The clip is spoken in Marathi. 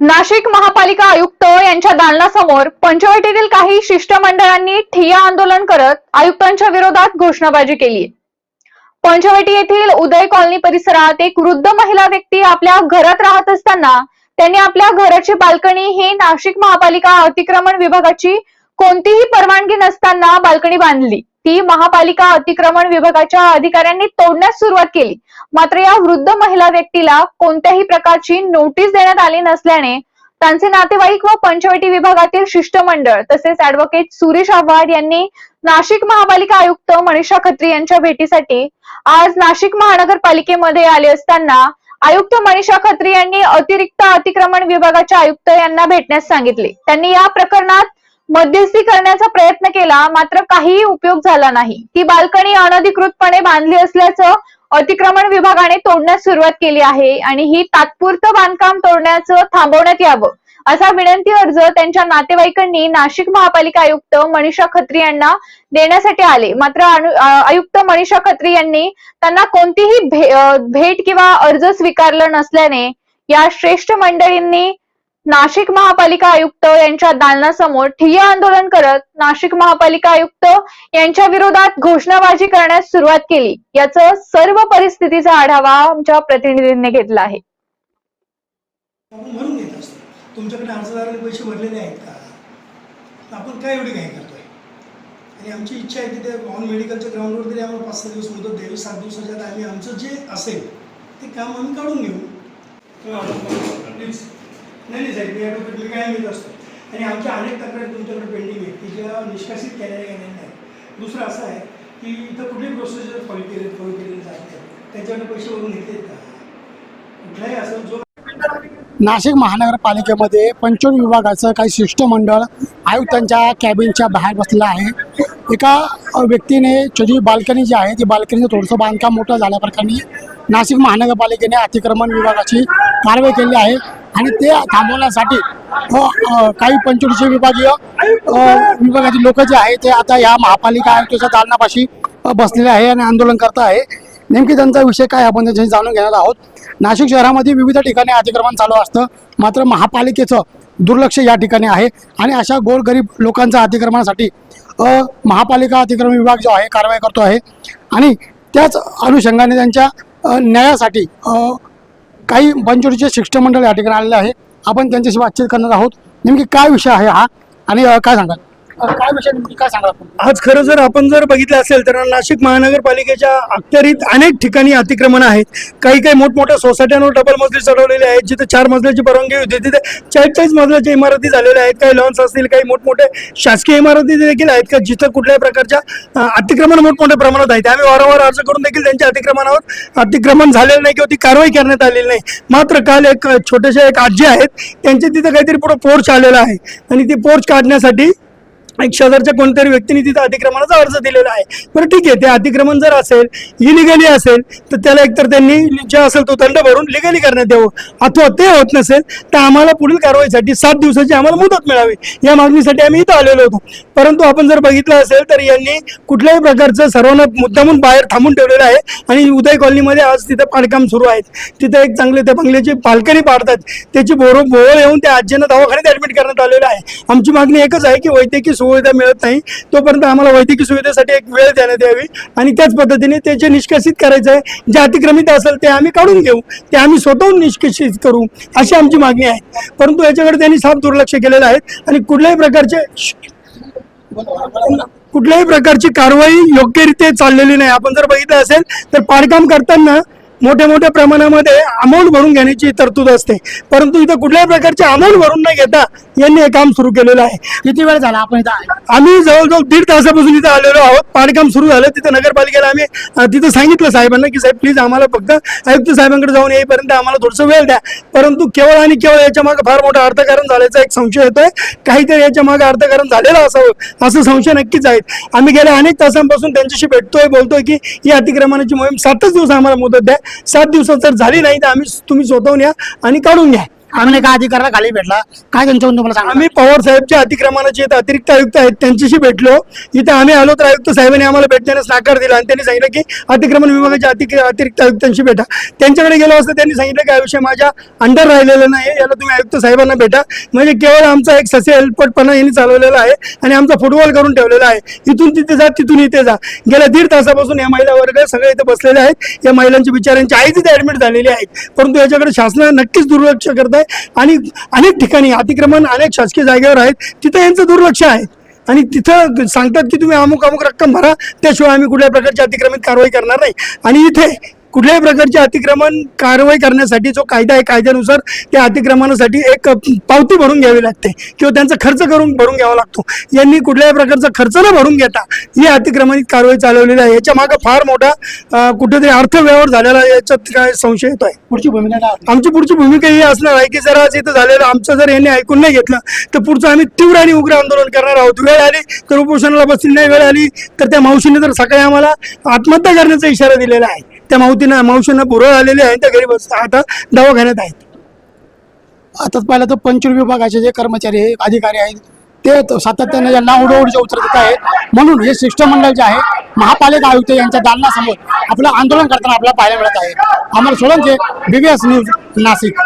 नाशिक महापालिका आयुक्त यांच्या दालनासमोर पंचवटीतील काही शिष्टमंडळांनी ठिय्या आंदोलन करत आयुक्तांच्या विरोधात घोषणाबाजी केली. पंचवटी येथील उदय कॉलनी परिसरात एक वृद्ध महिला व्यक्ती आपल्या घरात राहत असताना त्यांनी आपल्या घराची बाल्कनी ही नाशिक महापालिका अतिक्रमण विभागाची कोणतीही परवानगी नसताना बाल्कनी बांधली. ती महापालिका अतिक्रमण विभागाच्या अधिकाऱ्यांनी तोडण्यास सुरुवात केली. मात्र या वृद्ध महिला व्यक्तीला कोणत्याही प्रकारची नोटीस देण्यात आली नसल्याने त्यांचे नातेवाईक व पंचवटी विभागातील शिष्टमंडळ तसेच ऍडव्होकेट सुरेश आव्हाड यांनी नाशिक महापालिका आयुक्त मनीषा खत्री यांच्या भेटीसाठी आज नाशिक महानगरपालिकेमध्ये आले असताना आयुक्त मनीषा खत्री यांनी अतिरिक्त अतिक्रमण विभागाच्या आयुक्त यांना भेटण्यास सांगितले. त्यांनी या प्रकरणात मध्यस्थी करण्याचा प्रयत्न केला मात्र काहीही उपयोग झाला नाही. ती बाल्कनी अनधिकृतपणे बांधली असल्याचं अतिक्रमण विभागाने तोडण्यास सुरुवात केली आहे आणि ही तात्पुरतं बांधकाम तोडण्याचं थांबवण्यात यावं असा विनंती अर्ज त्यांच्या नातेवाईकांनी नाशिक महापालिका आयुक्त मनीषा खत्री यांना देण्यासाठी आले. मात्र आयुक्त मनीषा खत्री यांनी त्यांना कोणतीही भे- भेट किंवा अर्ज स्वीकारलं नसल्याने या श्रेष्ठ मंडळींनी नाशिक महापालिका आयुक्त यांच्या दालनासमोर ठिय्या आंदोलन करत नाशिक महापालिका आयुक्त यांच्या विरोधात घोषणाबाजी करण्यास सुरुवात केली. याचं सर्व परिस्थितीचा आढावा आमच्या प्रतिनिधींनी घेतला आहे. तुमच्याकडे अर्जदारांनी पैसे भरलेले आहेत का? आपण काय एवढी घाई करतोय? आणि आमची इच्छा आहे की ते ऑन मेडिकलच्या ग्राउंडवर तरी आम्हाला पाच सहा दिवस मुदत द्यावी सात दिवसाच्या आम्ही आमचं जे असेल ते काम आम्ही काढून घेऊ. प्लीज नाही नाही साहेब मी ॲडव्होकेट मी काय घेत असतो? आणि आमच्या अनेक तक्रारी तुमच्याकडे पेंडिंग आहेत की ज्या निष्कासित केलेल्या गेलेल्या नाही दुसरं असं आहे की इथं कुठली प्रोसिजर फॉलो केले फॉलो केलेले जात नाही त्याच्याकडे पैसे वरून घेतलेत का? कुठलाही असं जो नाशिक महानगरपालिकेमध्ये पंचवटी विभागाचं काही शिष्टमंडळ आयुक्तांच्या कॅबिनच्या बाहेर बसलं आहे. एका व्यक्तीने छोटी बाल्कनी जी आहे ती बाल्कनीचं थोडंसं बांधकाम मोठं झाल्याप्रकारे नाशिक महानगरपालिकेने अतिक्रमण विभागाची कारवाई केली आहे आणि ते थांबवण्यासाठी काही पंचवटीचे विभागीय अ, विभागाचे लोक जे आहे ते आता या महापालिका आयुक्ताच्या दालनापाशी बसलेले आहे आणि आंदोलन करत आहे. नेमकी त्यांचा विषय काय आपण त्यांच्याशी जाणून घेणार आहोत. नाशिक शहरामध्ये विविध ठिकाणी अतिक्रमण चालू असतं. मात्र महापालिकेचं दुर्लक्ष या ठिकाणी आहे आणि अशा गोरगरीब लोकांच्या अतिक्रमणासाठी महापालिका अतिक्रमण विभाग जो आहे कारवाई करतो आहे. आणि त्याच अनुषंगाने त्यांच्या न्यायासाठी काही पंचवटीचे शिष्टमंडळ या ठिकाणी आलेले आहे. आपण त्यांच्याशी बातचीत करणार आहोत. नेमकी काय विषय आहे हा? आणि काय सांगाल? काय विषय नेमकी? काय सांगाल आपण? आज खरं जर आपण जर बघितलं असेल तर नाशिक महानगरपालिकेच्या अखत्यारीत अनेक ठिकाणी अतिक्रमण आहेत. काही काही मोठमोठ्या सोसायट्यांवर डबल मजली चढवलेले आहेत. जिथे चार मजल्याची परवानगी होती. तिथे चाळीस चाळीस मजल्याच्या इमारती झालेल्या आहेत. काही लॉन्स असतील काही मोठमोठे शासकीय इमारती देखील आहेत का? जिथं कुठल्याही प्रकारच्या अतिक्रमण मोठमोठ्या प्रमाणात आहेत. आम्ही वारंवार अर्ज करून देखील त्यांच्या अतिक्रमणावर अतिक्रमण झालेलं नाही किंवा ती कारवाई करण्यात आलेली नाही. मात्र काल एक अ, छोटेसे एक आजी आहेत. त्यांच्या तिथं काहीतरी पुढं पोर्च आलेला आहे. आणि ती पोर्च काढण्यासाठी एक शेजारच्या कोणत्याही व्यक्तीने तिथं अतिक्रमणाचा अर्ज दिलेला आहे. बरं ठीक आहे ते अतिक्रमण जर असेल इलिगली असेल तर त्याला एकतर त्यांनी जे असेल तो दंड भरून लिगली करण्यात यावं. अथवा ते होत नसेल तर आम्हाला पुढील कारवाईसाठी सात दिवसाची आम्हाला मुदत मिळावी. या मागणीसाठी आम्ही इथं आलेलो होतो. परंतु आपण जर बघितलं असेल तर यांनी कुठल्याही प्रकारचं सर्वांना मुद्दामून बाहेर थांबून ठेवलेलं आहे. आणि उदय कॉलनीमध्ये आज तिथं पाणकाम सुरू आहे तिथं एक चांगले त्या बंगल्याची पालकरी पाडतात. त्याची बोरो बोळ येऊन त्या आजीनं दवाखान्यात ऍडमिट करण्यात आलेलं आहे. आमची मागणी एकच आहे की वैद्यकीय सुविधा मिळत नाही. तोपर्यंत आम्हाला वैद्यकीय सुविधेसाठी एक वेळ देण्यात यावी आणि त्याच पद्धतीने ते जे निष्कासित करायचं आहे जे अतिक्रमित असेल ते आम्ही काढून घेऊ. ते आम्ही स्वतःहून निष्कासित करू अशी आमची मागणी आहे. परंतु याच्याकडे त्यांनी साफ दुर्लक्ष केलेलं आहे आणि कुठल्याही प्रकारचे कुठल्याही प्रकारची कारवाई योग्यरीत्या चाललेली नाही. आपण जर बघितलं असेल तर पाडकाम करताना मोठ्या मोठ्या प्रमाणामध्ये अमाऊंट भरून घेण्याची तरतूद असते. परंतु इथं कुठल्याही प्रकारचे अमाऊंट भरून न घेता यांनी हे काम सुरू केलेलं आहे. किती वेळ झाला आपण इथं आहे आम्ही जवळजवळ दीड तासापासून इथं आलेलो आहोत. पाडकाम सुरू झालं. तिथं नगरपालिकेला आम्ही अ, तिथं सांगितलं साहेबांना की साहेब प्लीज आम्हाला फक्त आयुक्त साहेबांकडे जाऊन येईपर्यंत आम्हाला थोडंसं वेळ द्या. परंतु केवळ आणि केवळ याच्या मागे फार मोठं अर्थकारण झाल्याचा एक संशय येतोय. काहीतरी याच्या मागे अर्थकारण झालेलं असावं असं संशय नक्कीच आहेत. आम्ही गेल्या अनेक तासांपासून त्यांच्याशी भेटतोय बोलतोय की ही अतिक्रमणाची मोहीम सातच दिवस आम्हाला मुदत द्या. सात दिवसात जर झाली नाही तर आम्ही तुम्ही स्वतःहून या आणि काढून घ्या. आम्ही एका अधिकाऱ्याला खाली भेटला. काय त्यांच्याकडून तुम्हाला सांगा आम्ही पवार साहेबच्या अतिक्रमणाचे इथं अतिरिक्त आयुक्त आहेत त्यांच्याशी भेटलो. इथे आम्ही आलो तर आयुक्त साहेबांनी आम्हाला भेटण्यास नाकार दिला आणि त्यांनी सांगितलं की अतिक्रमण विभागाच्या अतिक अतिरिक्त आयुक्तांशी भेटा. त्यांच्याकडे गेलो असता त्यांनी सांगितलं की हा विषय माझ्या अंडर राहिलेला नाही याला तुम्ही आयुक्त साहेबांना भेटा. म्हणजे केवळ आमचा एक ससे हेल्पटपणा यांनी चालवलेला आहे आणि आमचा फुटबॉल करून ठेवलेला आहे. इथून तिथे जा तिथून इथे जा. गेल्या दीड तासापासून या महिला वर्ग सगळे इथे बसलेले आहेत. या महिलांच्या बिचाऱ्यांची आई तिथे ऍडमिट झालेली आहेत. परंतु याच्याकडे शासन नक्कीच दुर्लक्ष करतात आहे आणि अनेक ठिकाणी अतिक्रमण अनेक शासकीय जागेवर आहेत. तिथं यांचं दुर्लक्ष आहे. आणि तिथं सांगतात की तुम्ही अमुक अमुक रक्कम भरा त्याशिवाय आम्ही कुठल्या प्रकारची अतिक्रमित कारवाई करणार नाही. आणि इथे कुठल्याही प्रकारची अतिक्रमण कारवाई करण्यासाठी जो कायदा आहे कायद्यानुसार त्या अतिक्रमणासाठी एक पावती भरून घ्यावी लागते किंवा त्यांचा खर्च करून भरून घ्यावा लागतो. यांनी कुठल्याही प्रकारचा खर्च न भरून घेता ही अतिक्रमणित कारवाई चालवलेली आहे. याच्या मागे फार मोठा कुठेतरी अर्थव्यवहार झालेला आहे, याच्यात काय संशय येतोय? पुढची भूमिका? आमची पुढची भूमिका ही असणार आहे की जर आज इथं झालेलं आमचं जर यांनी ऐकून नाही घेतलं तर पुढचं आम्ही तीव्र आणि उग्र आंदोलन करणार आहोत. वेळ आली तर उपोषणाला बसली नाही वेळ आली तर त्या मावशीने तर सकाळी आम्हाला आत्महत्या करण्याचा इशारा दिलेला आहे. त्या मावतीनं मावशींना पुरळ आलेले आहे त्या घरी बसता आता दवाखान्यात आहेत. आता पाहिलं तर पंचवीस विभागाचे जे कर्मचारी आहे अधिकारी आहेत ते त- सातत्याने यांना उडवडीचे उत्तर आहेत. म्हणून हे शिष्टमंडळ जे आहे महापालिका आयुक्त यांच्या दालनासमोर आपलं आंदोलन करताना आपल्याला पाहायला मिळत आहे. Amar Solanke BBS news Nashik.